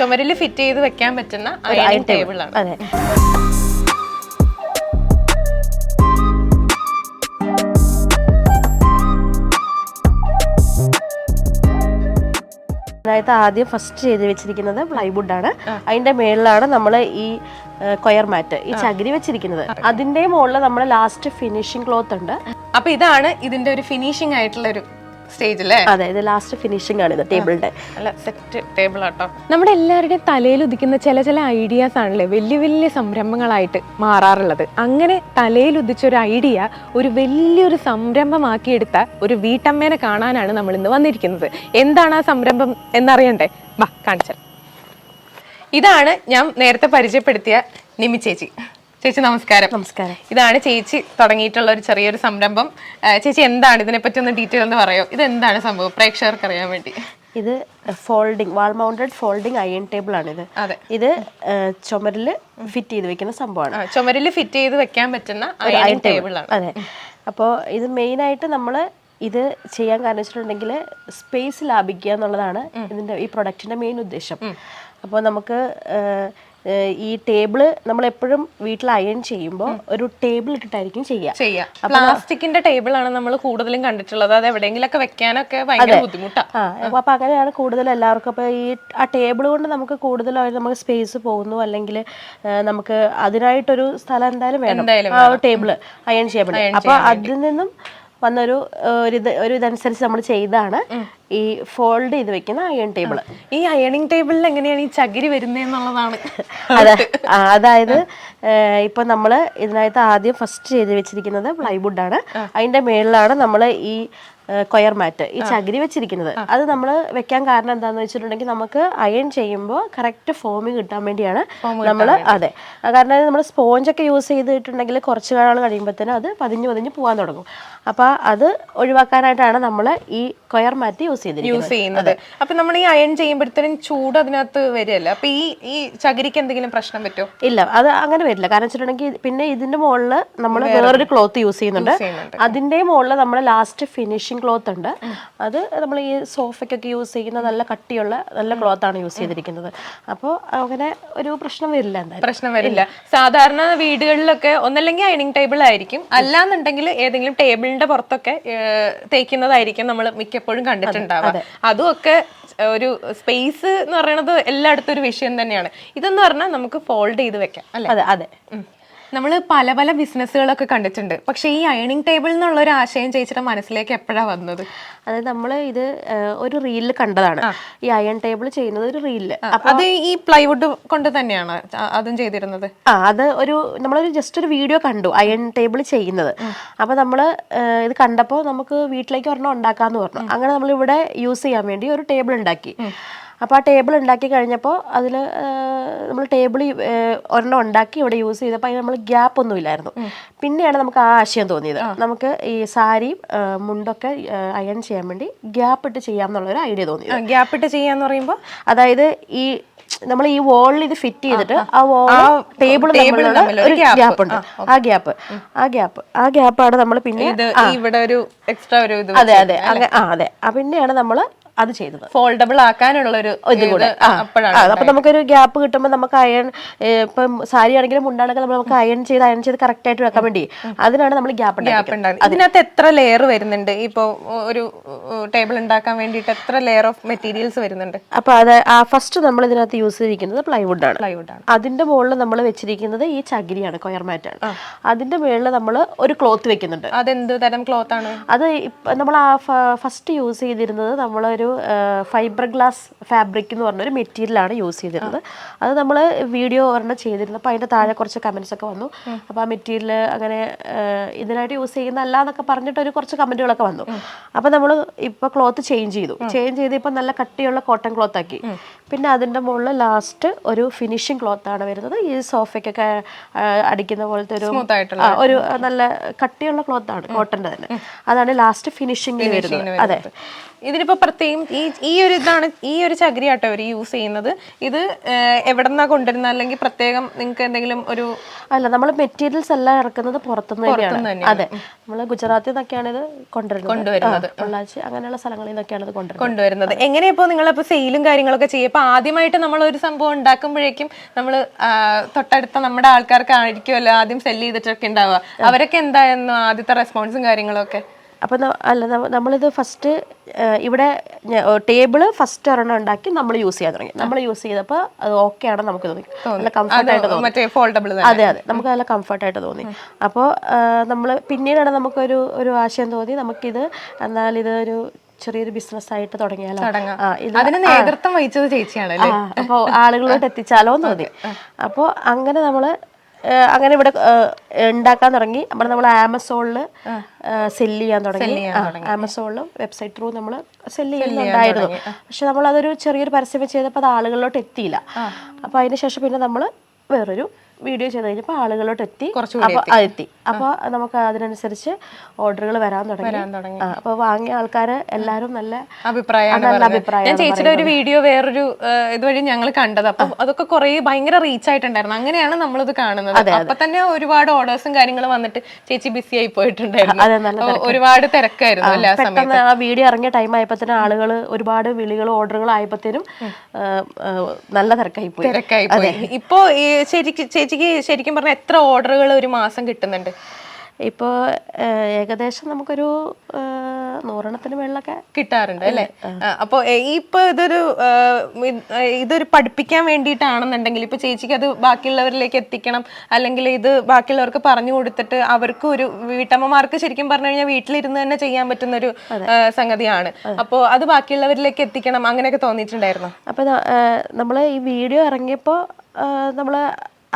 ചുമരിൽ ഫിറ്റ് ചെയ്ത് വെക്കാൻ പറ്റുന്ന അയൺ ടേബിൾ ആണ് അതെ. അതായത് ആദ്യം ഫസ്റ്റ് ചെയ്ത് വെച്ചിരിക്കുന്നത് പ്ലൈവുഡ് ആണ്. അതിന്റെ മേളിലാണ് നമ്മൾ ഈ കൊയർ മാറ്റ് ഈ ചകിരി വെച്ചിരിക്കുന്നത്. അതിന്റെ മുകളിൽ നമ്മൾ ലാസ്റ്റ് ഫിനിഷിംഗ് ക്ലോത്ത് ഉണ്ട്. അപ്പൊ ഇതാണ് ഇതിന്റെ ഒരു ഫിനിഷിംഗ് ആയിട്ടുള്ള ഒരു സ്റ്റേജ് അല്ലേ അതെ ഇത് ലാസ്റ്റ് ഫിനിഷിംഗ് ആണ് ഇത് ടേബിളിന്റെ അല്ല സെറ്റ് ടേബിൾ ആട്ടോ. നമ്മുടെ എല്ലാവരുടെയും തലയിൽ ഉദിക്കുന്ന ചില ചില ഐഡിയാസ് ആണല്ലേ വലിയ വലിയ സംരംഭങ്ങളായിട്ട് മാറാറുള്ളത്. അങ്ങനെ തലയിൽ ഉദിച്ച ഒരു ഐഡിയ ഒരു വലിയൊരു സംരംഭമാക്കിയെടുത്ത ഒരു വീട്ടമ്മേനെ കാണാനാണ് നമ്മൾ ഇന്ന് വന്നിരിക്കുന്നത്. എന്താണ് ആ സംരംഭം എന്നറിയണ്ടേ? വാ കാണിച്ചു ഇതാണ് ഞാൻ നേരത്തെ പരിചയപ്പെടുത്തിയ നിമി ചേച്ചി. ചേച്ചി നമസ്കാരം. നമസ്കാരം. ഇതാണ് ചേച്ചി തുടങ്ങിയിട്ടുള്ള ഒരു ചെറിയൊരു സംരംഭം. ചേച്ചി എന്താണ് ഇതിനെപ്പറ്റി ഒന്ന് ഡീറ്റെയിൽ ഒന്ന് പറയോ? ഇത് എന്താണ് സംഭവം? പ്രേക്ഷകർക്ക് അറിയാൻ വേണ്ടി. ഇത് folding wall mounted folding iron table ആണ് ഇത്. അതെ. ഇത് ചുമരിൽ ഫിറ്റ് ചെയ്ത് വെക്കുന്ന സംഭവമാണ്. ചുമരിൽ ഫിറ്റ് ചെയ്ത് വെക്കാൻ പറ്റുന്ന അയൺ ടേബിൾ ആണ്. അതെ. അപ്പോൾ ഇത് മെയിനായിട്ട് നമ്മൾ ഇത് ചെയ്യാൻ കാരണം വെച്ചിട്ടുണ്ടെങ്കിൽ സ്പേസ് ലാഭിക്കുക എന്നുള്ളതാണ് ഇതിന്റെ ഈ പ്രൊഡക്റ്റിന്റെ മെയിൻ ഉദ്ദേശം. അപ്പോൾ നമുക്ക് ഈ ടേബിൾ നമ്മൾ എപ്പോഴും വീട്ടിൽ അയൺ ചെയ്യുമ്പോൾ ഒരു ടേബിൾ ഇട്ടിട്ടായിരിക്കും ചെയ്യുക ചെയ്യാം. പ്ലാസ്റ്റിക്കിന്റെ ടേബിൾ ആണ് നമ്മൾ കൂടുതലും കണ്ടിട്ടുള്ളത്. അത് എവിടെയെങ്കിലൊക്കെ വെക്കാനൊക്കെ ഭയങ്കര ബുദ്ധിമുട്ടാണ് അപ്പോൾ അങ്ങനെയാണ് കൂടുതൽ എല്ലാവർക്കും അപ്പൊ ഈ ആ ടേബിൾ കൊണ്ട് നമുക്ക് കൂടുതലായി നമുക്ക് സ്പേസ് പോകുന്നു. അല്ലെങ്കിൽ നമുക്ക് അതിനായിട്ടൊരു സ്ഥലം എന്തായാലും വേണം. ആ ടേബിൾ അയൺ ചെയ്യാൻ അപ്പൊ അതിൽ നിന്നും വന്നൊരു ഒരു ഇതനുസരിച്ച് നമ്മൾ ചെയ്താണ്. ഈ ഫോൾഡ് ചെയ്ത് വെക്കുന്ന അയൺ ടേബിൾ ഈ അയണിങ് ടേബിളിൽ എങ്ങനെയാണ് ഈ ചകിരി വരുന്നതെന്നുള്ളതാണ് അതെ അതായത് ഇപ്പൊ നമ്മൾ ഇതിനകത്ത് ആദ്യം ഫസ്റ്റ് ചെയ്ത് വെച്ചിരിക്കുന്നത് പ്ലൈവുഡ് ആണ്. അതിന്റെ മേളിലാണ് നമ്മൾ ഈ കൊയർ മാറ്റ് ഈ ചകിരി വെച്ചിരിക്കുന്നത്. അത് നമ്മൾ വെക്കാൻ കാരണം എന്താന്ന് വെച്ചിട്ടുണ്ടെങ്കിൽ നമുക്ക് അയൺ ചെയ്യുമ്പോൾ കറക്റ്റ് ഫോമിങ് കിട്ടാൻ വേണ്ടിയാണ് നമ്മൾ അതെ. കാരണം നമ്മൾ സ്പോഞ്ചൊക്കെ യൂസ് ചെയ്തിട്ടുണ്ടെങ്കിൽ കുറച്ച് കാലം കഴിയുമ്പോഴത്തേനും അത് പതിഞ്ഞ് പതിഞ്ഞ് പോകാൻ തുടങ്ങും. അപ്പോൾ അത് ഒഴിവാക്കാനായിട്ടാണ് നമ്മൾ ഈ കൊയർ മാറ്റ് യൂസ് ചെയ്തിരിക്കുന്നത്. യൂസ് ചെയ്യുന്നത്. അപ്പൊ നമ്മൾ ഈ അയൺ ചെയ്യുമ്പോഴത്തേനും ചൂട് അതിനകത്ത് വരികയല്ല? അപ്പൊ ഈ ഈ ചകിരിക്ക് എന്തെങ്കിലും പ്രശ്നം പറ്റുമോ? ഇല്ല. അത് അങ്ങനെ വരില്ല. കാരണം വെച്ചിട്ടുണ്ടെങ്കിൽ പിന്നെ ഇതിന്റെ മുകളിൽ നമ്മൾ വേറൊരു ക്ലോത്ത് യൂസ് ചെയ്യുന്നുണ്ട്. അതിന്റെ മുകളിൽ നമ്മൾ ലാസ്റ്റ് ഫിനിഷിംഗ് ക്ലോത്ത് ഉണ്ട്. അത് നമ്മൾ ഈ സോഫയ്ക്കൊക്കെ യൂസ് ചെയ്യുന്ന നല്ല കട്ടിയുള്ള നല്ല ക്ലോത്ത് ആണ് യൂസ് ചെയ്തിരിക്കുന്നത്. അപ്പോൾ അങ്ങനെ ഒരു പ്രശ്നം വരില്ല എന്തായാലും. പ്രശ്നം വരില്ല. സാധാരണ വീടുകളിലൊക്കെ ഒന്നല്ലെങ്കിൽ അയണിങ് ടേബിൾ ആയിരിക്കും. അല്ലാന്നുണ്ടെങ്കിൽ ഏതെങ്കിലും ടേബിളിന്റെ പുറത്തൊക്കെ തേക്കുന്നതായിരിക്കും നമ്മൾ മിക്കപ്പോഴും കണ്ടിട്ടുണ്ടാവുക അതും. ഒക്കെ ഒരു സ്പേസ് എന്ന് പറയുന്നത് എല്ലായിടത്തും ഒരു വിഷയം തന്നെയാണ്. ഇതെന്ന് പറഞ്ഞാൽ നമുക്ക് ഫോൾഡ് ചെയ്ത് വെക്കാം അല്ലേ? അതെ അതെ. നമ്മൾ പല പല ബിസിനസ്സുകളൊക്കെ കണ്ടിട്ടുണ്ട്. പക്ഷേ ഈ അയണിങ് ടേബിൾ എന്നുള്ള ഒരു ആശയം ചേച്ചിയുടെ മനസ്സിലേക്ക് എപ്പോഴാണ് വന്നത്? അതായത് നമ്മൾ ഇത് ഒരു റീലിൽ കണ്ടതാണ്. ഈ അയൺ ടേബിൾ ചെയ്യുന്നത് ഒരു റീലിൽ അത് ഈ പ്ലൈവുഡ് കൊണ്ട് തന്നെയാണ് അതും ചെയ്തിരുന്നത്? ആ അത് ഒരു നമ്മളൊരു ജസ്റ്റ് ഒരു വീഡിയോ കണ്ടു അയൺ ടേബിൾ ചെയ്യുന്നത്. അപ്പൊ നമ്മൾ ഇത് കണ്ടപ്പോൾ നമുക്ക് വീട്ടിലേക്ക് ഒരെണ്ണം ഉണ്ടാക്കാന്ന് പറഞ്ഞു. അങ്ങനെ നമ്മൾ ഇവിടെ യൂസ് ചെയ്യാൻ വേണ്ടി ഒരു ടേബിൾ ഉണ്ടാക്കി. അപ്പോൾ ആ ടേബിൾ ഉണ്ടാക്കി കഴിഞ്ഞപ്പോൾ അതിൽ നമ്മൾ ടേബിൾ ഒരെണ്ണം ഉണ്ടാക്കി ഇവിടെ യൂസ് ചെയ്തപ്പോൾ അതിന് നമ്മൾ ഗ്യാപ്പ് ഒന്നും ഇല്ലായിരുന്നു. പിന്നെയാണ് നമുക്ക് ആ ആശയം തോന്നിയത്. നമുക്ക് ഈ സാരി മുണ്ടൊക്കെ അയൺ ചെയ്യാൻ വേണ്ടി ഗ്യാപ്പ് ഇട്ട് ചെയ്യാം എന്നുള്ളൊരു ഐഡിയ തോന്നിയത് ഗ്യാപ്പ് ഇട്ട് ചെയ്യാന്ന് പറയുമ്പോൾ അതായത് ഈ നമ്മൾ ഈ വോളിൽ ഇത് ഫിറ്റ് ചെയ്തിട്ട് ആ. വോൾ ടേബിൾ ഒരു ഗ്യാപ്പ് ഉണ്ട്. ആ ഗ്യാപ്പ് ആ ഗ്യാപ്പ് ആ ഗ്യാപ്പാണ് നമ്മൾ പിന്നെ ഇവിടെ ഒരു എക്സ്ട്രാ ഒരു അതെ അതെ. ആ അതെ. ആ പിന്നെയാണ് നമ്മൾ അത് ചെയ്തത്. ഫോൾഡബിൾ ആക്കാനുള്ള ഒരു ഇത് കൂടെ അപ്പൊ നമുക്കൊരു ഗ്യാപ്പ് കിട്ടുമ്പോൾ നമുക്ക് അയൺ ഇപ്പം സാരി ആണെങ്കിലും മുണ്ടാണെങ്കിലും നമ്മൾ നമുക്ക് അയൺ ചെയ്ത് അയൺ ചെയ്ത് കറക്റ്റ് ആയിട്ട് വെക്കാൻ വേണ്ടി അതിനാണ് നമ്മൾ ഗ്യാപ്പ് ഗ്യാപ്പ് ഉണ്ടാകും ഇതിനകത്ത് എത്ര ലെയർ വരുന്നുണ്ട്? ഇപ്പൊ ഒരു ടേബിൾ ഉണ്ടാക്കാൻ വേണ്ടിയിട്ട് എത്ര ലെയർ ഓഫ് മെറ്റീരിയൽസ് വരുന്നുണ്ട്? അപ്പൊ അത് ഫസ്റ്റ് നമ്മൾ ഇതിനകത്ത് യൂസ് ചെയ്തിരിക്കുന്നത് പ്ലൈവുഡ് ആണ്. പ്ലൈവുഡ് ആണ്. അതിന്റെ മുകളിൽ നമ്മൾ വെച്ചിരിക്കുന്നത് ഈ ചകിരിയാണ് കൊയർ മാറ്റാണ് അതിന്റെ മുകളിൽ നമ്മൾ ഒരു ക്ലോത്ത് വെക്കുന്നുണ്ട്. അതെന്ത് തരം ക്ലോത്ത് ആണ്? അത് നമ്മൾ ആ ഫസ്റ്റ് യൂസ് ചെയ്തിരുന്നത് നമ്മളൊരു ഫൈബർ ഗ്ലാസ് ഫാബ്രിക് എന്ന് പറഞ്ഞൊരു മെറ്റീരിയലാണ് യൂസ് ചെയ്തിരുന്നത്. അത് നമ്മൾ വീഡിയോ ഒരെണ്ണം ചെയ്തിരുന്നു. അപ്പോൾ അതിന്റെ താഴെ കുറച്ച് കമൻസ് ഒക്കെ വന്നു. അപ്പോൾ ആ മെറ്റീരിയൽ അങ്ങനെ ഇതിനായിട്ട് യൂസ് ചെയ്യുന്നതല്ല എന്നൊക്കെ പറഞ്ഞിട്ട് ഒരു കുറച്ച് കമന്റുകളൊക്കെ വന്നു. അപ്പോൾ നമ്മൾ ഇപ്പോൾ ക്ലോത്ത് ചേഞ്ച് ചെയ്തു. ചേഞ്ച് ചെയ്ത് ഇപ്പോൾ നല്ല കട്ടിയുള്ള കോട്ടൺ ക്ലോത്ത് ആക്കി. പിന്നെ അതിന്റെ മുകളിൽ ലാസ്റ്റ് ഒരു ഫിനിഷിംഗ് ക്ലോത്ത് ആണ് വരുന്നത്. ഈ സോഫയ്ക്കൊക്കെ അടിക്കുന്ന പോലത്തെ ഒരു. ഒരു നല്ല കട്ടിയുള്ള ക്ലോത്ത് ആണ് കോട്ടന്റെ തന്നെ. അതാണ് ലാസ്റ്റ് ഫിനിഷിംഗിൽ വരുന്നത്. അതെ. ഇതിനിപ്പോ പ്രത്യേകം ഈ ഈ ഒരു ഇതാണ് ഈ ഒരു ചകിരി ആട്ടോ അവർ യൂസ് ചെയ്യുന്നത്. ഇത് എവിടെന്നാ കൊണ്ടുവരുന്ന? അല്ലെങ്കിൽ പ്രത്യേകം നിങ്ങൾക്ക് എന്തെങ്കിലും ഒരു അല്ല നമ്മൾ മെറ്റീരിയൽസ് എല്ലാം ഇറക്കുന്നത് പുറത്തുനിന്ന് അതെ. നമ്മൾ ഗുജറാത്തിൽ നിന്നൊക്കെയാണ് ഇത് കൊണ്ടുവരുന്നത്. കൊണ്ടുവരുന്നത്. പൊള്ളാച്ചി അങ്ങനെയുള്ള സ്ഥലങ്ങളിൽ നിന്നൊക്കെയാണ് ഇത് കൊണ്ടുവരുന്നത്. കൊണ്ടുവരുന്നത്. എങ്ങനെയാ നിങ്ങൾ അപ്പോൾ സെയിലും കാര്യങ്ങളൊക്കെ ചെയ്യും ഇപ്പൊ ആദ്യമായിട്ട് നമ്മൾ ഒരു സംഭവം ഉണ്ടാക്കുമ്പോഴേക്കും നമ്മൾ തൊട്ടടുത്ത നമ്മുടെ ആൾക്കാർക്ക് ആയിരിക്കുമല്ലോ ആദ്യം സെല്ല് ചെയ്തിട്ടൊക്കെ ഉണ്ടാവുക. അവരൊക്കെ എന്തായിരുന്നു ആദ്യത്തെ റെസ്പോൺസും കാര്യങ്ങളും ഒക്കെ അപ്പം അല്ല നമ്മ- നമ്മളിത് ഫസ്റ്റ് ഇവിടെ ടേബിൾ ഫസ്റ്റ് ഒരെണ്ണം ഉണ്ടാക്കി നമ്മൾ യൂസ് ചെയ്യാൻ തുടങ്ങി. നമ്മൾ യൂസ് ചെയ്തപ്പോൾ അത് ഓക്കെ ആണ് നമുക്ക് തോന്നി. നല്ല കംഫർട്ടായിട്ട് തോന്നി. അതെ അതെ. നമുക്ക് നല്ല കംഫർട്ടായിട്ട് തോന്നി. അപ്പോൾ നമ്മൾ പിന്നീടാണ് നമുക്കൊരു ഒരു ആശയം തോന്നി. നമുക്കിത് എന്നാൽ ഇത് ഒരു ചെറിയൊരു ബിസിനസ് ആയിട്ട് തുടങ്ങിയാലോ? അതിന് നേതൃത്വം വഹിച്ചത് ചേച്ചിയാണ് അപ്പോൾ ആളുകളോട്ട് എത്തിച്ചാലോ എന്ന് തോന്നി. അപ്പോൾ അങ്ങനെ നമ്മൾ അങ്ങനെ ഇവിടെ ഉണ്ടാക്കാൻ തുടങ്ങി. അപ്പോൾ നമ്മൾ ആമസോണിൽ സെല്ല് ചെയ്യാൻ തുടങ്ങി. ആമസോണിലും വെബ്സൈറ്റ് ത്രൂ നമ്മൾ സെല്ല് ചെയ്യുന്നുണ്ടായിരുന്നു. പക്ഷെ നമ്മൾ അതൊരു ചെറിയൊരു പരസ്യം ചെയ്തപ്പോൾ അത് ആളുകളിലോട്ട് എത്തിയില്ല. അപ്പോൾ അതിന് ശേഷം പിന്നെ നമ്മൾ വേറൊരു വീഡിയോ ചെയ്ത് കഴിഞ്ഞപ്പോൾ ആളുകളോട്ട് എത്തി. എത്തി. അപ്പോൾ നമുക്ക് അതിനനുസരിച്ച് ഓർഡറുകൾ വരാൻ തുടങ്ങി. അപ്പൊ അപ്പോൾ വാങ്ങിയ ആൾക്കാർ എല്ലാവരും നല്ല അഭിപ്രായം നല്ല. അഭിപ്രായം ഞാൻ ചേച്ചിയുടെ ഒരു വീഡിയോ വേറൊരു ഇതുവഴി ഞങ്ങൾ കണ്ടത്. അപ്പൊ അതൊക്കെ കുറെ ഭയങ്കര റീച്ച് ആയിട്ടുണ്ടായിരുന്നു. അങ്ങനെയാണ് നമ്മളിത് കാണുന്നത്. അപ്പൊ തന്നെ ഒരുപാട് ഓർഡേഴ്സും കാര്യങ്ങളും വന്നിട്ട് ചേച്ചി ബിസി ആയി പോയിട്ടുണ്ടായിരുന്നു. ഒരുപാട് തിരക്കായിരുന്നു എല്ലാ ആ സമയത്ത്. ആ വീഡിയോ ഇറങ്ങിയ ടൈം ആയപ്പോഴത്തേനും ആളുകൾ ഒരുപാട് വിളികൾ ഓർഡറുകൾ ആയപ്പോഴത്തേനും നല്ല തിരക്കായി പോയി തിരക്കായി പോയി ഇപ്പോ ശരിക്ക് ചേച്ചിക്ക് ശരിക്കും പറഞ്ഞാൽ എത്ര ഓർഡറുകൾ ഒരു മാസം കിട്ടുന്നുണ്ട്? ഇപ്പോൾ ഏകദേശം നമുക്കൊരു നൂറെണ്ണത്തിന് മേളിലൊക്കെ കിട്ടാറുണ്ട് അല്ലേ? അപ്പോൾ ഇപ്പോൾ ഇതൊരു ഇതൊരു പഠിപ്പിക്കാൻ വേണ്ടിയിട്ടാണെന്നുണ്ടെങ്കിൽ ഇപ്പോൾ ചേച്ചിക്ക് അത് ബാക്കിയുള്ളവരിലേക്ക് എത്തിക്കണം. അല്ലെങ്കിൽ ഇത് ബാക്കിയുള്ളവർക്ക് പറഞ്ഞു കൊടുത്തിട്ട് അവർക്ക് ഒരു വീട്ടമ്മമാർക്ക് ശരിക്കും പറഞ്ഞു കഴിഞ്ഞാൽ വീട്ടിലിരുന്ന് തന്നെ ചെയ്യാൻ പറ്റുന്ന ഒരു സംഗതിയാണ്. അപ്പോൾ അത് ബാക്കിയുള്ളവരിലേക്ക് എത്തിക്കണം. അങ്ങനെയൊക്കെ തോന്നിയിട്ടുണ്ടായിരുന്നു? അപ്പോൾ നമ്മൾ ഈ വീഡിയോ ഇറങ്ങിയപ്പോൾ നമ്മൾ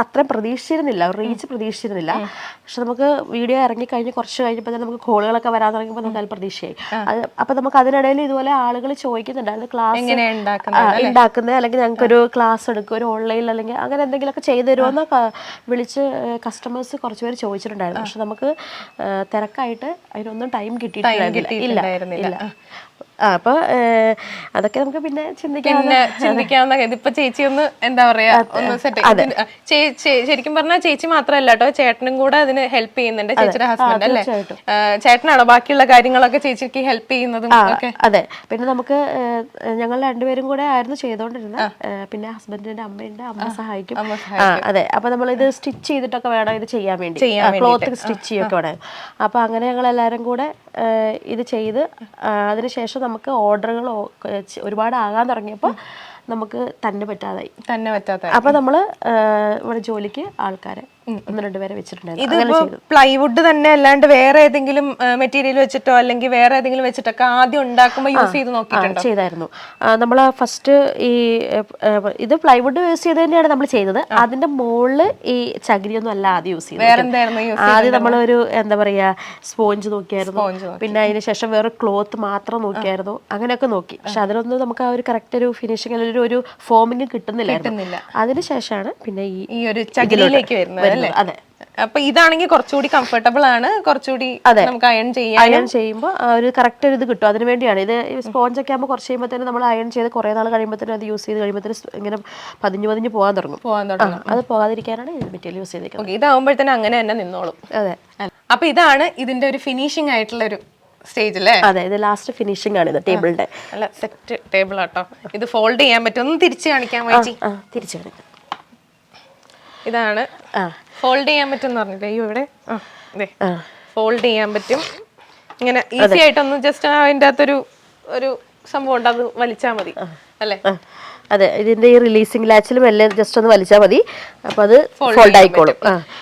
അത്രയും പ്രതീക്ഷിച്ചിരുന്നില്ല. റീച്ച് പ്രതീക്ഷിച്ചിരുന്നില്ല. പക്ഷെ നമുക്ക് വീഡിയോ ഇറങ്ങി കഴിഞ്ഞ് കുറച്ച് കഴിഞ്ഞപ്പോൾ തന്നെ നമുക്ക് കോളുകളൊക്കെ വരാൻ തുടങ്ങിയപ്പോൾ നമുക്ക് അത് പ്രതീക്ഷയായി. അത് നമുക്ക് അതിനിടയിൽ ഇതുപോലെ ആളുകൾ ചോദിക്കുന്നുണ്ടായിരുന്നു ക്ലാസ് ഉണ്ടാക്കുന്നത്? അല്ലെങ്കിൽ ഞങ്ങൾക്കൊരു ക്ലാസ് എടുക്കും ഒരു ഓൺലൈനിൽ അല്ലെങ്കിൽ അങ്ങനെ എന്തെങ്കിലുമൊക്കെ ചെയ്തു തരുമെന്ന് വിളിച്ച് കസ്റ്റമേഴ്സ് കുറച്ച് പേര് ചോദിച്ചിട്ടുണ്ടായിരുന്നു. പക്ഷെ നമുക്ക് തിരക്കായിട്ട് അതിനൊന്നും ടൈം കിട്ടിയിട്ടില്ല ഇല്ല. ഇല്ല ആ അപ്പൊ അതൊക്കെ നമുക്ക് പിന്നെ ചിന്തിക്കാം പിന്നെ ചിന്തിക്കാവുന്ന ഇതിപ്പോ ചേച്ചി ഒന്ന് എന്താ പറയാ ഒന്ന് സെറ്റ് ശരിക്കും പറഞ്ഞാൽ ചേച്ചി മാത്രമല്ല കേട്ടോ ചേട്ടനും കൂടെ അതിന് ഹെൽപ്പ് ചെയ്യുന്നുണ്ട് ചേച്ചിയുടെ ഹസ്ബൻഡ് അല്ലേ? ചേട്ടനാണോ ബാക്കിയുള്ള കാര്യങ്ങളൊക്കെ ചേച്ചിക്ക് ഹെൽപ്പ് ചെയ്യുന്നതും ഒക്കെ? അതെ. പിന്നെ നമുക്ക് ഞങ്ങൾ രണ്ടുപേരും കൂടെ ആയിരുന്നു ചെയ്തോണ്ടിരുന്നത് പിന്നെ ഹസ്ബൻഡിന്റെ അമ്മയുണ്ട് അമ്മ സഹായിക്കും. അതെ. അപ്പൊ നമ്മൾ ഇത് സ്റ്റിച്ച് ചെയ്തിട്ടൊക്കെ വേണം ഇത് ചെയ്യാൻ വേണ്ടി. ക്ലോത്ത് സ്റ്റിച്ച് ചെയ്യൊക്കെ വേണം. അപ്പൊ അങ്ങനെ ഞങ്ങൾ എല്ലാവരും കൂടെ ഇത് ചെയ്ത് അതിനുശേഷം നമുക്ക് ഓർഡറുകൾ ഒരുപാട് ആകാൻ തുടങ്ങിയപ്പോൾ നമുക്ക് തന്നെ പറ്റാതായി. തന്നെ പറ്റാത്ത അപ്പോൾ നമ്മൾ ഇവിടെ ജോലിക്ക് ആൾക്കാരെ ഒന്ന് രണ്ടുപേരെ വെച്ചിട്ടുണ്ടായിരുന്നു. ഇതിപ്പോ പ്ലൈവുഡ് തന്നെ അല്ലാണ്ട് വേറെ ഏതെങ്കിലും മെറ്റീരിയൽ വെച്ചിട്ടോ അല്ലെങ്കിൽ വേറെ ഏതെങ്കിലും വെച്ചിട്ടൊക്കെ ആദ്യം ഉണ്ടാക്കുമ്പോൾ യൂസ് ചെയ്ത് നോക്കിയിട്ടുണ്ടോ? ചെയ്തായിരുന്നു. നമ്മൾ ഫസ്റ്റ് ഈ ഇത് പ്ലൈവുഡ് യൂസ് ചെയ്ത് തന്നെയാണ് നമ്മൾ ചെയ്തത്. അതിന്റെ മുകളിൽ ഈ ചകിരിയൊന്നും അല്ല ആദ്യം യൂസ് ചെയ്തത്. ആദ്യം നമ്മളൊരു എന്താ പറയാ സ്പോഞ്ച് നോക്കിയായിരുന്നു. പിന്നെ അതിന് ശേഷം വേറെ ക്ലോത്ത് മാത്രം നോക്കിയായിരുന്നു. അങ്ങനെയൊക്കെ നോക്കി. പക്ഷെ അതിനൊന്നും നമുക്ക് ആ ഒരു കറക്റ്റ് ഒരു ഫിനിഷിംഗ് അല്ലെങ്കിൽ ഒരു ഫോമിങ് കിട്ടുന്നില്ലായിരുന്നു. അതിനുശേഷമാണ് പിന്നെ ഈ ഒരു ചകിരിയിലേക്ക് വരുന്നത്. അല്ലേ? അതെ. അപ്പൊ ഇതാണെങ്കിൽ കുറച്ചുകൂടി കംഫർട്ടബിൾ ആണ്. കുറച്ചുകൂടി നമുക്ക് അയൺ ചെയ്യാം അയൺ ചെയ്യുമ്പോൾ ഒരു കറക്റ്റ് ഒരു ഇത് കിട്ടും. അതിന് വേണ്ടിയാണ്. ഇത് സ്പോഞ്ച് ഒക്കെ ആകുമ്പോൾ കുറച്ച് കഴിയുമ്പോഴത്തേനും നമ്മൾ അയൺ ചെയ്ത് കുറേ നാൾ കഴിയുമ്പോഴത്തേനും അത് യൂസ് ചെയ്ത് കഴിയുമ്പോഴത്തേനും ഇങ്ങനെ പതിഞ്ഞു പതിഞ്ഞു പോകാൻ തുടങ്ങും. പോകാൻ തുടങ്ങും. അത് പോകാതിരിക്കാനാണ് മെറ്റീരിയൽ യൂസ് ചെയ്തേക്കുന്നത് ഇതാവുമ്പോഴത്തേനും അങ്ങനെ തന്നെ നിന്നോളും. അതെ. അപ്പൊ ഇതാണ് ഇതിന്റെ ഒരു ഫിനിഷിംഗ് ആയിട്ടുള്ള ഒരു സ്റ്റേജ് അല്ലേ അതെ ഇത് ലാസ്റ്റ് ഫിനിഷിംഗ് ആണ് ഇത് ടേബിളിന്റെ അല്ല സെറ്റ് ടേബിൾ ആട്ടോ. ഇത് ഫോൾഡ് ചെയ്യാൻ പറ്റും. ഒന്ന് തിരിച്ചു കാണിക്കാൻ വേണ്ടി തിരിച്ചു കിടക്കും ഇതാണ്. ഫോൾഡ് ചെയ്യാൻ പറ്റും പറഞ്ഞില്ലേ? ഇവിടെ. ഫോൾഡ് ചെയ്യാൻ പറ്റും. ഇങ്ങനെ ഈസി ആയിട്ടൊന്ന് ജസ്റ്റ് അതിന്റെ അകത്തൊരു ഒരു സംഭവം ഉണ്ട്. അത് വലിച്ചാൽ മതി. അല്ലേ? അതെ ഇതിന്റെ ഈ റിലീസിംഗ് ലാച്ചിലും എല്ലാം ജസ്റ്റ് ഒന്ന് വലിച്ചാൽ മതി. അപ്പൊ അത് ഫോൾഡ് ആയിക്കോളും.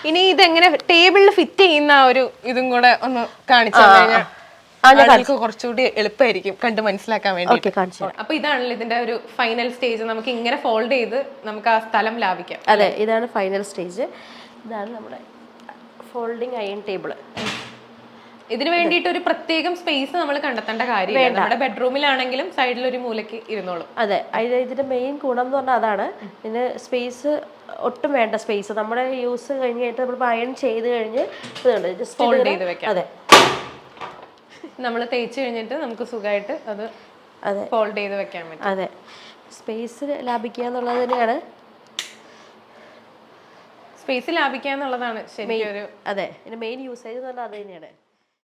ഇനി ഇതെങ്ങനെ ടേബിളിൽ ഫിറ്റ് ചെയ്യുന്ന ഒരു ഇതും കൂടെ ഒന്ന് കാണിച്ചു കഴിഞ്ഞാൽ ആളുകൾക്ക് കുറച്ചുകൂടി എളുപ്പമായിരിക്കും കണ്ട് മനസ്സിലാക്കാൻ വേണ്ടി അപ്പൊ ഇതാണല്ലോ ഇതിന്റെ ഒരു ഫൈനൽ സ്റ്റേജ് നമുക്ക് ഇങ്ങനെ ഫോൾഡ് ചെയ്ത് നമുക്ക് ആ സ്ഥലം ലാഭിക്കാം. അതെ ഇതാണ് ഫൈനൽ സ്റ്റേജ് ഇതാണ് നമ്മുടെ ഫോൾഡിങ് അയൺ ടേബിൾ ഇതിനു വേണ്ടിയിട്ട് ഒരു പ്രത്യേകം സ്പേസ് നമ്മൾ കണ്ടെത്തേണ്ട കാര്യമില്ല. നമ്മുടെ ബെഡ്റൂമിലാണെങ്കിലും സൈഡിൽ ഒരു മൂലയ്ക്ക് ഇരുന്നോളും. അതെ ഇതിന്റെ മെയിൻ ഗുണം എന്ന് പറഞ്ഞാൽ അതാണ്. ഇതിന് സ്പേസ് ഒട്ടും വേണ്ട സ്പേസ് നമ്മുടെ യൂസ് കഴിഞ്ഞിട്ട് നമ്മൾ അയൺ ചെയ്ത് കഴിഞ്ഞ് ഇതുണ്ട്. ജസ്റ്റ് ഫോൾഡ് ചെയ്ത് വെക്കാം. അതെ. നമ്മൾ തേച്ച് കഴിഞ്ഞിട്ട് നമുക്ക് സുഖമായിട്ട് അത് അതെ. ഫോൾഡ് ചെയ്ത് വെക്കാൻ പറ്റും. അതെ. സ്പേസ് ലാഭിക്കുക എന്നുള്ളത് തന്നെയാണ്. സ്പേസ് ലാഭിക്കുക എന്നുള്ളതാണ് ഒരു അതെ. ഇതിന്റെ മെയിൻ യൂസേജ് എന്ന് പറഞ്ഞാൽ അത് തന്നെയാണ്.